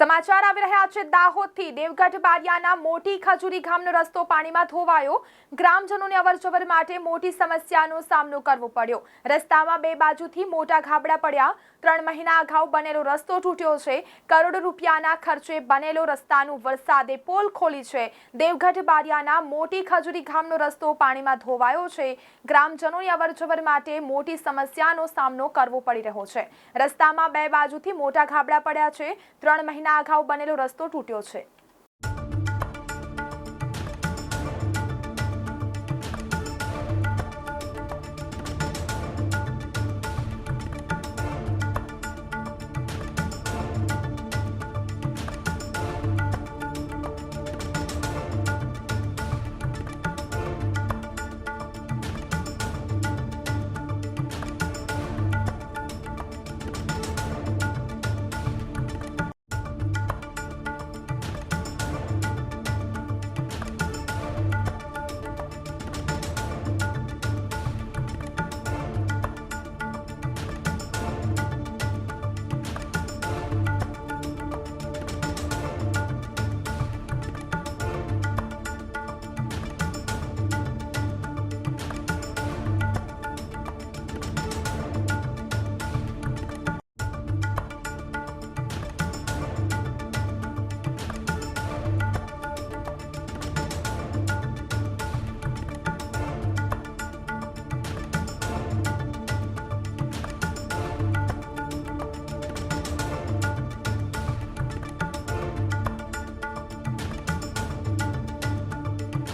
સમાચાર આવી રહ્યા છે દાહોદથી. દેવગઢ બારિયાના મોટી ખજૂરી ગામનો રસ્તો પાણીમાં ધોવાયો. ગ્રામજનોને અવરજવર માટે મોટી સમસ્યાનો સામનો કરવો પડ્યો. રસ્તામાં બે બાજુથી મોટા ગાબડા પડ્યા. ત્રણ મહિના અગાઉ બનેલો રસ્તો તૂટ્યો છે. કરોડો રૂપિયાના ખર્ચે બનેલો રસ્તાનું વરસાદે પોલ ખોલી છે. દેવગઢ બારિયાના મોટી ખજૂરી ગામનો રસ્તો પાણીમાં ધોવાયો છે. ગ્રામજનોની અવરજવર માટે મોટી સમસ્યાનો સામનો કરવો પડી રહ્યો છે. રસ્તામાં બે બાજુથી મોટા ગાબડા પડ્યા છે. ત્રણ મહિના અગાઉ બનેલો રસ્તો તૂટ્યો છે.